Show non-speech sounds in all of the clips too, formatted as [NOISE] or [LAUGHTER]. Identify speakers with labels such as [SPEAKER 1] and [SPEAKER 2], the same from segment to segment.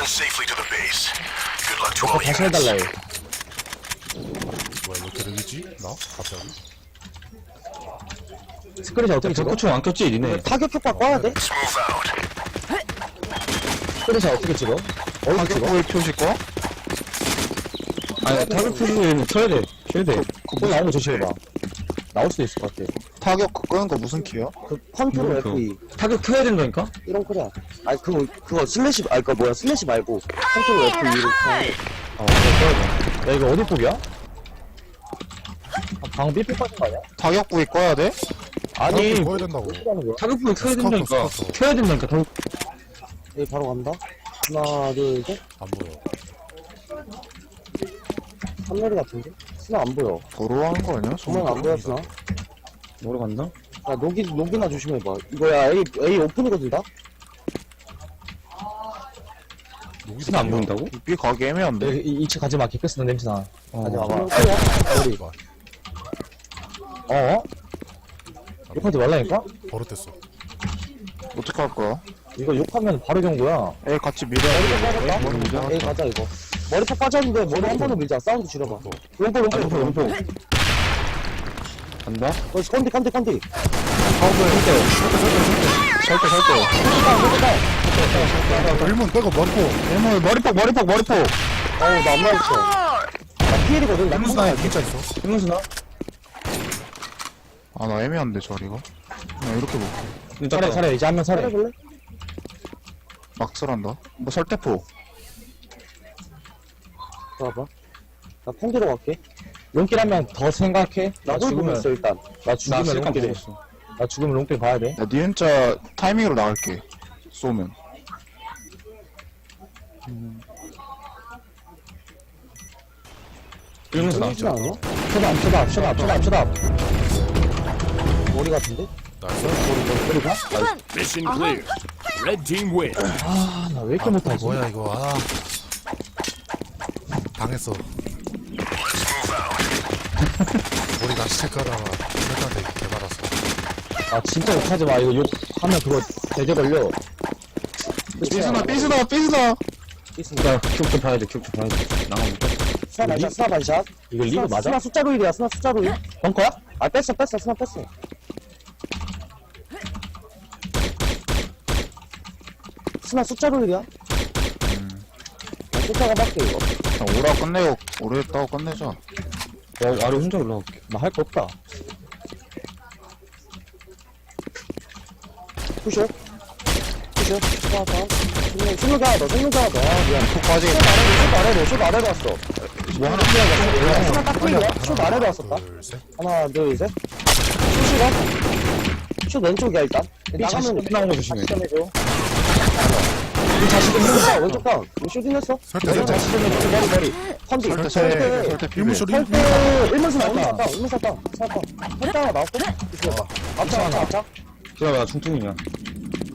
[SPEAKER 1] Return safely to the base. Good luck to
[SPEAKER 2] 어,
[SPEAKER 1] all
[SPEAKER 2] 다시
[SPEAKER 1] units.
[SPEAKER 2] 해달라 해
[SPEAKER 3] 왜 이렇게 느리지? 나? 갑자기?
[SPEAKER 2] 스크린이 어떻게 찍어?
[SPEAKER 4] 덕구총 안 꼈지 니네
[SPEAKER 2] 타격 효과 꺼야 돼?
[SPEAKER 1] Let's move out.
[SPEAKER 2] 스크린이 어떻게 찍어? 어디 찍어?
[SPEAKER 4] 왜 표시 꺼? 아니 타격 표시는 켜야 돼 켜야 돼
[SPEAKER 2] 그거 나오는 거 조심해봐 나올 수도 있을 것 같아
[SPEAKER 5] 타격 그거 끄는 거 무슨 키요?
[SPEAKER 2] 그 컨트롤
[SPEAKER 4] 그거.
[SPEAKER 2] F2
[SPEAKER 4] 타격 켜야 된다니까?
[SPEAKER 2] 이런 거야 아니 그거 그거 슬래시 아니 그거 뭐야 슬래시 말고 컨트롤 F2로 어 그거 꺼야 돼 야 이거 어디 뽑이야? 아, 방금 삐삐 빠진 거 아니야?
[SPEAKER 5] 타격 부위 꺼야 돼?
[SPEAKER 4] 아니
[SPEAKER 3] 뭐 해야 된다고
[SPEAKER 2] 어떻게 하는 거야?
[SPEAKER 4] 타격 표시 켜야 된다니까. 켜야 된다니까 타격
[SPEAKER 2] 여기 바로 간다 하나 둘 셋
[SPEAKER 3] 안 보여
[SPEAKER 2] 삼레리 같은데? 스나 안 보여
[SPEAKER 5] 도로 하는 거 아니야?
[SPEAKER 2] 정말 안 보여 스나
[SPEAKER 4] 뭐로 간다?
[SPEAKER 2] 야 녹이 녹이나 조심해봐 이거야 A A 오픈이거든 다?
[SPEAKER 4] 스나 안 보인다고?
[SPEAKER 5] 삐 가기 애매한데?
[SPEAKER 2] 이 2층 가지마 개패스는 냄새나
[SPEAKER 4] 어.
[SPEAKER 2] 가지 마봐 우리
[SPEAKER 3] 봐
[SPEAKER 2] 어? 욕하지 말라니까?
[SPEAKER 3] 버릇됐어
[SPEAKER 5] 어떻게 할 거야?
[SPEAKER 2] 이거 욕하면 바로 경고야
[SPEAKER 5] 애 같이 밀어
[SPEAKER 2] 머리 빠졌다? 에이 가자 이거 머리폭 빠졌는데 머리 한 번은 밀자 사운드 줄여봐 롱포 롱포 롱포 롱포
[SPEAKER 4] 간다?
[SPEAKER 2] 어 컨디 컨디 컨디.
[SPEAKER 4] 설대 설대
[SPEAKER 3] 일문 빼고 머리포
[SPEAKER 4] 일몰 머리폭 머리폭 머리폭
[SPEAKER 2] 어우 나안 맞았어. 나 피해리거든 나
[SPEAKER 3] 일문 스나에 진짜 있어?
[SPEAKER 4] 일문수나?
[SPEAKER 5] 아 나 애매한데 저리가? 나 이렇게 볼게.
[SPEAKER 2] 차례 차례 이제 한 명 차례 볼래?
[SPEAKER 5] 막설한다? 뭐 설대포
[SPEAKER 2] 봐봐. 나 팽기로 갈게 롱길 하면 더 생각해.
[SPEAKER 4] 나나
[SPEAKER 2] 죽으면 일단 나
[SPEAKER 4] 나
[SPEAKER 2] 죽으면
[SPEAKER 4] 먹었어.
[SPEAKER 2] 나 죽으면 롱길 봐야 돼.
[SPEAKER 5] 야 니은자 타이밍으로 나갈게. 쏘면.
[SPEAKER 4] 일문수나
[SPEAKER 2] 하지 않아? 쳐다 쳐다 쳐다 쳐다 쳐다 머리 같은데?
[SPEAKER 6] Mission clear. Red team win.
[SPEAKER 2] 아 나 왜 이렇게
[SPEAKER 3] 아,
[SPEAKER 2] 못하지?
[SPEAKER 3] 뭐야 이거. 아. 당했어 머리 다시 체크하다가 체크한테 개받았어
[SPEAKER 2] 아 진짜 욕하지 마. 이거 욕 하면 그거 대제 걸려.
[SPEAKER 5] 삐스나 삐스나 삐스나.
[SPEAKER 2] 삐스나.
[SPEAKER 4] 좀 봐야 돼좀 봐야 돼 나가면
[SPEAKER 2] 스나 반샷 스나 반샷.
[SPEAKER 4] 이거 리그 맞아?
[SPEAKER 2] 스나 숫자로 1이야 스나 숫자로 1 벙커야? 아 뺐어 뺐어 스나 뺐어. 스나 숫자로 1이야. 아, 숫자가 밖에 이거.
[SPEAKER 5] 오라 끝내고 오래 했다고 끝내자
[SPEAKER 4] 야 아래 혼자 올라갈게
[SPEAKER 2] 나 할 거 없다 푸셔 푸셔 하나 더 생명 하나 더 아, 미안
[SPEAKER 5] 푹 빠지게
[SPEAKER 2] 슛 아래로 슛 아래로 왔어 뭐 하나 하나 딱 풀려 슛 아래로 왔었다 하나 둘 셋 슛이가 슛 왼쪽이야 일단 나가면
[SPEAKER 4] 나온 거 조심해.
[SPEAKER 2] 이 자식은 힘들다 왼쪽 다운. 슛이 냈어?
[SPEAKER 3] 설대
[SPEAKER 2] 왼쪽
[SPEAKER 3] 설대
[SPEAKER 2] 자식은 왼쪽 머리 머리 컨디
[SPEAKER 5] 설대
[SPEAKER 2] 설대
[SPEAKER 5] 설대 설대 피부
[SPEAKER 3] 일문 소리
[SPEAKER 2] 설대 일문수 나왔다 일문수 나왔다 설대 하나 나왔고 조심해봐 앞차 앞차 앞차
[SPEAKER 4] 기다려 나 중통이냐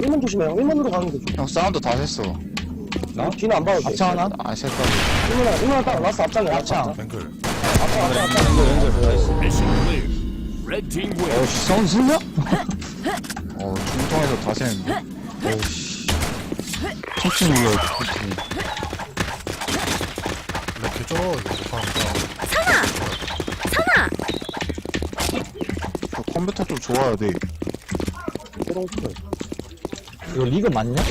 [SPEAKER 2] 일문 조심해. 형 일문으로 가는 게 좋아.
[SPEAKER 5] 형 사운드 다 했어.
[SPEAKER 4] 나?
[SPEAKER 2] 뒤는 안 봐도 돼.
[SPEAKER 5] 앞차 하나? 아 셋다.
[SPEAKER 2] 일문 하나 일문 하나 딱 나왔어 앞장에. 앞장
[SPEAKER 3] 뱅글
[SPEAKER 2] 앞차 앞차 앞차
[SPEAKER 6] Mission clear. Red team win.
[SPEAKER 4] 어 사운드 슬냐? [LAUGHS]
[SPEAKER 5] 어 중통에서 다 세는데
[SPEAKER 4] 천천히 올려
[SPEAKER 3] 렉 해줘 이거 못하니까
[SPEAKER 5] 저 컴퓨터 좀 좋아야 돼.
[SPEAKER 2] 삐롱풀. 이거 리그 맞냐?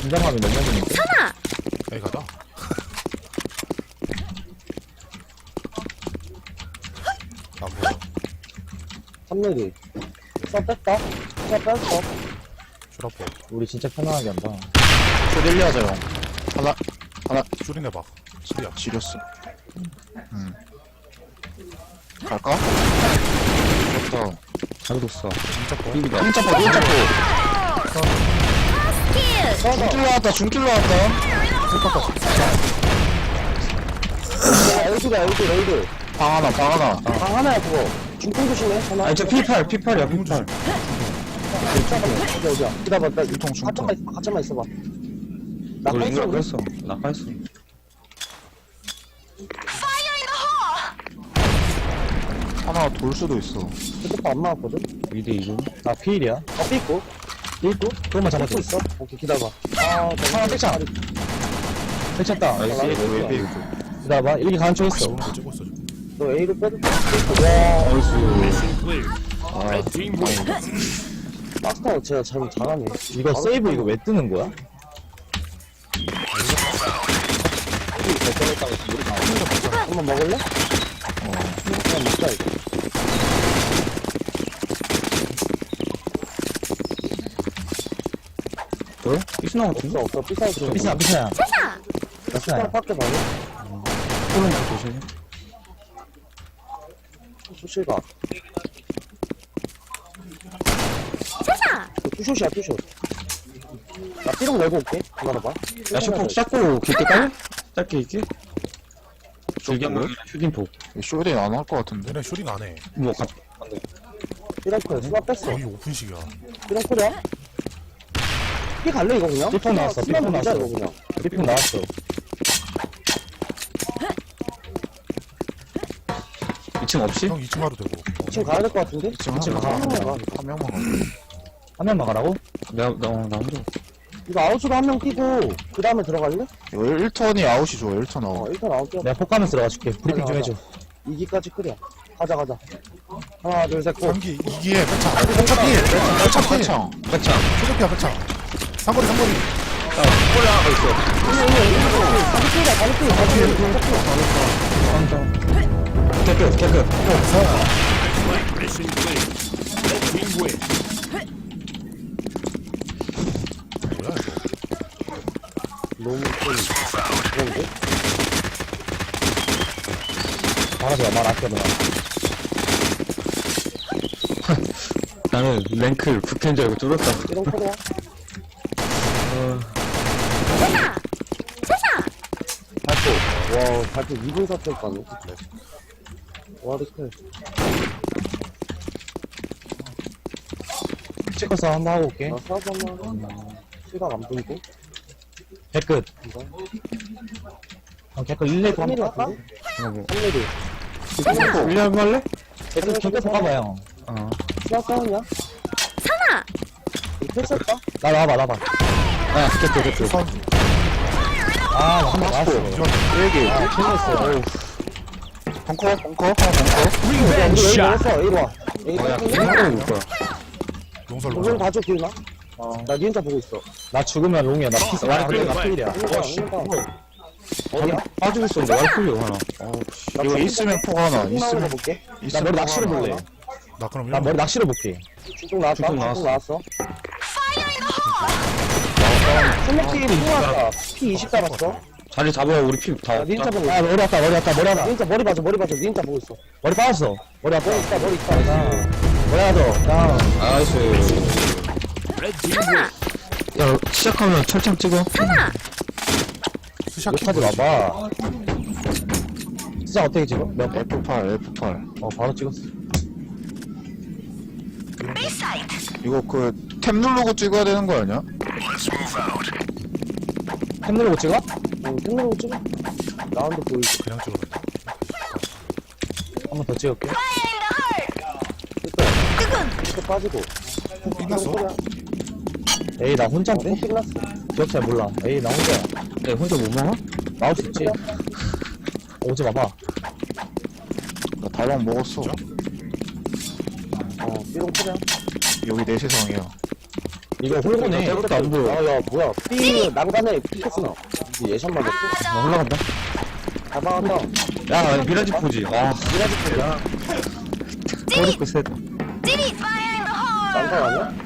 [SPEAKER 2] 긴장감이 너무 없는데?
[SPEAKER 3] 에이 가자 안 보여
[SPEAKER 2] 3레디 써 뺐다. 써 뺐어
[SPEAKER 3] 슈라포
[SPEAKER 2] 우리 진짜 편안하게 한다.
[SPEAKER 5] 쇼딜리 하자 형. 하나
[SPEAKER 3] 내봐 슈리야.
[SPEAKER 5] 지렸어. 음. 갈까? 좋다.
[SPEAKER 4] 잘 뒀어.
[SPEAKER 3] 진짜 뻐
[SPEAKER 4] 삐비다.
[SPEAKER 5] pin짜포 pin짜포 중길 나왔다 중길 나왔다.
[SPEAKER 2] 야 엘드다 엘드 엘드.
[SPEAKER 5] 방 하나 방 하나.
[SPEAKER 2] 방 하나야 그거. 중통 조심해 하나
[SPEAKER 4] 아니 저 P8 P8이야
[SPEAKER 3] 일문
[SPEAKER 4] P8
[SPEAKER 3] 조심
[SPEAKER 2] 잠깐만 어디 어디야 기다봐 나
[SPEAKER 5] 중통, 중통.
[SPEAKER 2] 가짜만 있어 가짜만 있어봐
[SPEAKER 4] 나너
[SPEAKER 2] 뺐어
[SPEAKER 4] 링가
[SPEAKER 2] 우리
[SPEAKER 4] 했어 나 했어
[SPEAKER 5] 하나 돌 수도 있어
[SPEAKER 2] 그때도 안 나왔거든
[SPEAKER 4] 2대 2군
[SPEAKER 2] 나 피일이야 어 삐고 있고? 그것만 잡아줘. 있어? 오케이, 기다려봐. 아, 하나 뺏자. 뺏쳤다. 기다려봐. 이렇게 가는 쪽 있어.
[SPEAKER 3] 뭐 찍고 있어 지금.
[SPEAKER 2] 너 A로 빼도 돼.
[SPEAKER 6] Mission clear. Red team wins.
[SPEAKER 2] 마스터 제가 잘못 잘하네. 이거 세이브 이거 왜 뜨는 거야? 한번 먹을래? 어, 그냥 먹자 이거.
[SPEAKER 4] 뭐야? 같은데?
[SPEAKER 2] 없어 없어 삐싸 줘. 삐싸 삐싸야. 삐싸. 삐싸야. 밖에 봐요.
[SPEAKER 4] 소름 조심.
[SPEAKER 2] 수실가. 세상. 투숏이야 투숏. 나 삐롱 열고 올게. 기다려봐.
[SPEAKER 4] 야, 슈퍼 샷고 길게 깔래? 짧게 있게? 길게 한 거야? 슈딩폭.
[SPEAKER 5] 쇼딩 안 할 것 같은데.
[SPEAKER 3] 얘네 쇼링 안해
[SPEAKER 4] 뭐, 가,
[SPEAKER 2] 삐롱콜 수가 뺐어.
[SPEAKER 3] 거의 오픈식이야
[SPEAKER 2] 삐롱 콜이야? 삐 갈래 이거 그냥? 삐롱 나왔어. 삐롱 나왔어. 이거 그냥. 삐롱 나왔어.
[SPEAKER 4] 2층 없이?
[SPEAKER 3] 형 2층 가도 되고 어.
[SPEAKER 2] 지금 가야 될 것 같은데?
[SPEAKER 5] 지금
[SPEAKER 2] 지금
[SPEAKER 5] 한
[SPEAKER 2] 가.
[SPEAKER 5] 명만 가. 한 명만 가.
[SPEAKER 2] 한명 나가라고?
[SPEAKER 4] 내가, 나, 나 혼자.
[SPEAKER 2] 이거 아웃으로 한 명 뛰고 그 다음에 들어갈래?
[SPEAKER 5] 이거 1턴이 아웃이 좋아, 1턴
[SPEAKER 2] 어
[SPEAKER 5] 아웃.
[SPEAKER 2] 일단 아웃 뛰어 내가 폭 가면 들어가 줄게 브리핑 좀 해줘 2기까지 끓여 가자 가자 하나 둘셋 고.
[SPEAKER 3] 경기 이기에 백창
[SPEAKER 2] 아,
[SPEAKER 3] 백창 필 백창 필
[SPEAKER 5] 창.
[SPEAKER 4] 백창.
[SPEAKER 3] 초록피야 백창 상거리 상거리
[SPEAKER 4] 깨끗, 깨끗.
[SPEAKER 6] Mission clear. Red team wins.
[SPEAKER 3] 뭐야 이거
[SPEAKER 2] 너무 좀 그런데? 말하지 마, 말 아껴, 너. [LAUGHS]
[SPEAKER 4] 나는 랭크 붙은 줄 알고 뚫었다.
[SPEAKER 2] 이런. 와, 발포 2분 사출 가네. 와, 리클. 찍어서 한번 하고 올게. 나 사업 한번 하고. 시각 안 보이고. 개끝. 아, 개끝 1레드 한번 할까? 3레드.
[SPEAKER 4] 1년 한번 할래?
[SPEAKER 2] 개끝, 개끝 봐봐요.
[SPEAKER 4] 어.
[SPEAKER 2] 싸우냐? 선아! 패스할까? 나 나와봐 나와봐
[SPEAKER 4] 아, 개끗.
[SPEAKER 3] 선수
[SPEAKER 2] 아 한번 나왔어
[SPEAKER 5] 여기.
[SPEAKER 2] 아 틀렸어
[SPEAKER 5] 벙커, 벙커, 벙커.
[SPEAKER 2] 우리
[SPEAKER 6] shot.
[SPEAKER 2] 여기 이리 와
[SPEAKER 4] 뭐야,
[SPEAKER 2] 여기
[SPEAKER 4] 이거는 올 거야.
[SPEAKER 3] 용설
[SPEAKER 2] 롱
[SPEAKER 3] 용설
[SPEAKER 2] 봐줘 기훈아 나 니은자 보고 있어. 나 죽으면 롱이야. 나 피스 나
[SPEAKER 6] 그래,
[SPEAKER 2] 나
[SPEAKER 6] 그래.
[SPEAKER 2] 필이야. 어 씨. 어디야?
[SPEAKER 4] 빠지고 있었는데, 왈풀려, 하나.
[SPEAKER 5] 이거 있으면 폭 하나.
[SPEAKER 2] 있으면 볼게 나
[SPEAKER 5] 있으면
[SPEAKER 2] 머리
[SPEAKER 5] 폭
[SPEAKER 2] 낚시를
[SPEAKER 5] 하나.
[SPEAKER 2] 볼래.
[SPEAKER 3] 나 그럼
[SPEAKER 2] 나 머리 낚시를 볼게. 쭉쭉 나왔다
[SPEAKER 4] 쭉 나왔어.
[SPEAKER 2] 나왔어? 손목튀기 피 왔다 피20 달았어?
[SPEAKER 4] 자리 잡아, 우리 피 다.
[SPEAKER 2] 나 니은자 보고 있어. 아 머리 왔다 머리 왔다 머리 왔다. 니은자 머리 봐줘 머리 봐줘. 니은자 보고 있어. 머리 빠졌어. 머리 왔다. 머리 있다 머리 있다. 머리 와줘 다운
[SPEAKER 4] 나이스.
[SPEAKER 6] Wins.
[SPEAKER 4] 야, 시작하면 철창 찍어.
[SPEAKER 3] 스샷
[SPEAKER 2] 욕하지 마봐. 시작 어떻게 찍어? 몇 번?
[SPEAKER 5] F8, F8.
[SPEAKER 2] 어, 바로 찍었어.
[SPEAKER 5] 이거 그 탭 누르고 찍어야 되는 거 아니야?
[SPEAKER 2] 템 누르고 찍어? 응, 템 누르고 찍어. 라운드 보이지.
[SPEAKER 3] 그냥 찍어도
[SPEAKER 2] 돼한번 더 찍을게. 이거 빠지고.
[SPEAKER 3] 끝났어
[SPEAKER 2] 에이, 나 혼자인데? 끝났어. 기억 잘 몰라. 에이, 나 혼자야.
[SPEAKER 4] 네, 혼자 못 먹어?
[SPEAKER 2] 나올 수 있지? 오지 마봐.
[SPEAKER 5] 나 달랑 먹었어.
[SPEAKER 2] 어, 삐롱 그냥.
[SPEAKER 5] 여기 내 세상이야.
[SPEAKER 2] 이거 홀고네.
[SPEAKER 4] 때렸다, 안 보여.
[SPEAKER 2] 아, 야, 뭐야. 삐, 난간에 피켓스나. 예션 맞았어?
[SPEAKER 4] 나 올라간다.
[SPEAKER 2] 잘 막았다.
[SPEAKER 4] 야, 미라지 포지. 아,
[SPEAKER 2] 미라지 풀이야.
[SPEAKER 4] 머리끝 셋.
[SPEAKER 2] 난간 아니야?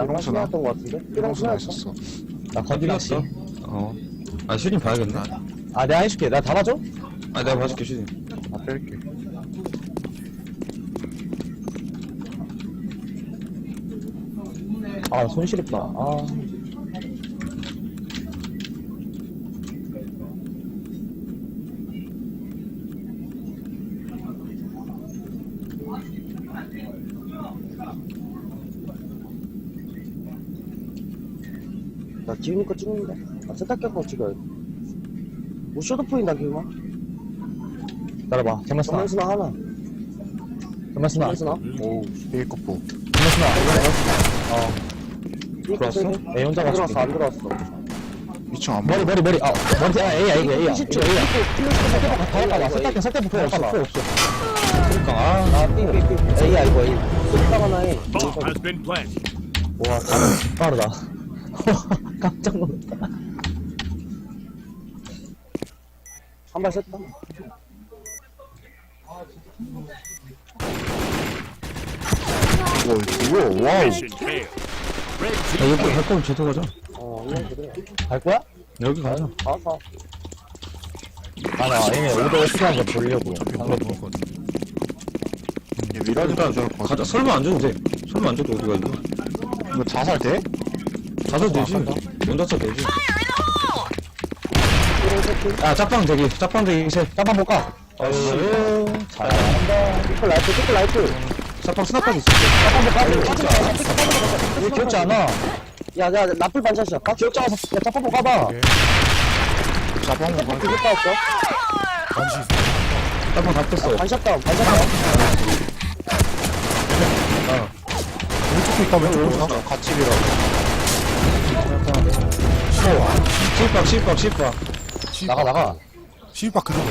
[SPEAKER 5] 음.
[SPEAKER 2] 난간
[SPEAKER 5] 삐롱스나.
[SPEAKER 2] 신나왔던 것 같은데?
[SPEAKER 5] 삐롱스나
[SPEAKER 2] 신나왔어?
[SPEAKER 5] 있었어.
[SPEAKER 2] 나 건드렸어.
[SPEAKER 4] 어. 아, 슈팅 봐야겠네.
[SPEAKER 2] 아, 내가 해줄게. 다 봐줘?
[SPEAKER 4] 아, 내가 봐줄게, 슈팅.
[SPEAKER 5] 나 뺄게.
[SPEAKER 2] 아, 손 시렵다. 아. 나 기훈이 거 찍는다. 아, 세탁기 거 찍어야 돼. 뭐 쇼도포인다, 기훈아? 기다려봐. 정면스나. 정면스나 하나. 정면스나. 정면스나. 오.
[SPEAKER 5] 베이커포.
[SPEAKER 2] 정면스나. 어. 들어왔어?
[SPEAKER 4] A 혼자
[SPEAKER 2] 안 들어왔어 안 들어왔어
[SPEAKER 5] 2층 안
[SPEAKER 4] 머리
[SPEAKER 5] 보여
[SPEAKER 4] 머리 머리 아 머리 아 A야 이거 A야 이거 A야
[SPEAKER 2] 다
[SPEAKER 4] 가봐 설대 설대 붙어 없어
[SPEAKER 2] 가봐.
[SPEAKER 4] 없어 그러니까 아
[SPEAKER 2] 아 삐 삐 삐 A야 이거 A 쏠딱 하나 해
[SPEAKER 6] Bomb has been planted.
[SPEAKER 4] 와, 빠르다. [LAUGHS] 깜짝 놀랐다.
[SPEAKER 2] 한 발 쐈다
[SPEAKER 5] 와 와우
[SPEAKER 6] Mission failed. Red
[SPEAKER 4] 야, 여기. 갈 거면 제도 가자.
[SPEAKER 2] 어 그래
[SPEAKER 4] 갈 거야? 여기 가자.
[SPEAKER 2] 가서
[SPEAKER 4] 아, 나 얘네 오더 필요한 거 보려고.
[SPEAKER 3] 이거 먹을 것 같아.
[SPEAKER 5] 얘 미라지
[SPEAKER 4] 일단,
[SPEAKER 5] 저럴 것
[SPEAKER 4] 가자. 설마 안 줘도 돼. 설마 안 줘도 어디 가 이거.
[SPEAKER 5] 이거 자살 돼?
[SPEAKER 4] 가도 되지. 서 되지. 야, 짝방 대기. 짝방 대기 셋. 짝방 볼까? 아유, 잘한다.
[SPEAKER 2] 피클 라이트 피클 라이트
[SPEAKER 4] 짝방 스나까지 있어. 짝방 볼까? 이거 귀엽지 않아?
[SPEAKER 2] 야 야 나쁠 반샷이야 까
[SPEAKER 4] 귀엽지 않아서, 야, 짝방 볼까 봐.
[SPEAKER 2] 그게 따였어
[SPEAKER 3] 반시 있어.
[SPEAKER 4] 짝방 다 뺐어.
[SPEAKER 2] 반샷 다운 반샷 다운
[SPEAKER 3] 왼쪽도 있다 왼쪽도 있다.
[SPEAKER 5] 같이 밀어
[SPEAKER 4] 시입박. 나가, 나가.
[SPEAKER 3] 시입박 그대로.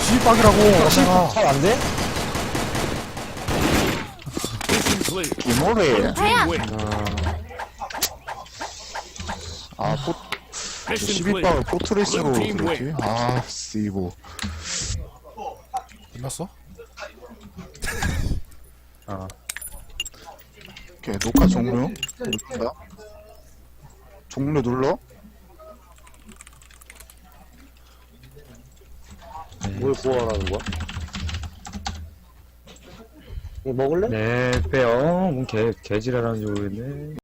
[SPEAKER 3] 시입박이라고 내가.
[SPEAKER 4] 잘안 돼?
[SPEAKER 6] Mission clear.
[SPEAKER 5] 기모레
[SPEAKER 6] Team wins.
[SPEAKER 5] 아 포,
[SPEAKER 6] Mission clear.
[SPEAKER 5] 12박을 포트레스로 그랬지
[SPEAKER 6] win.
[SPEAKER 5] 아 씨보
[SPEAKER 3] 끝났어?
[SPEAKER 5] 오케이 녹화 종료 누른다 종료 눌러
[SPEAKER 2] 뭘 구하라는 거야? 이거 먹을래?
[SPEAKER 4] 네, 빼요. 뭔 개, 개지랄하는지 모르겠네.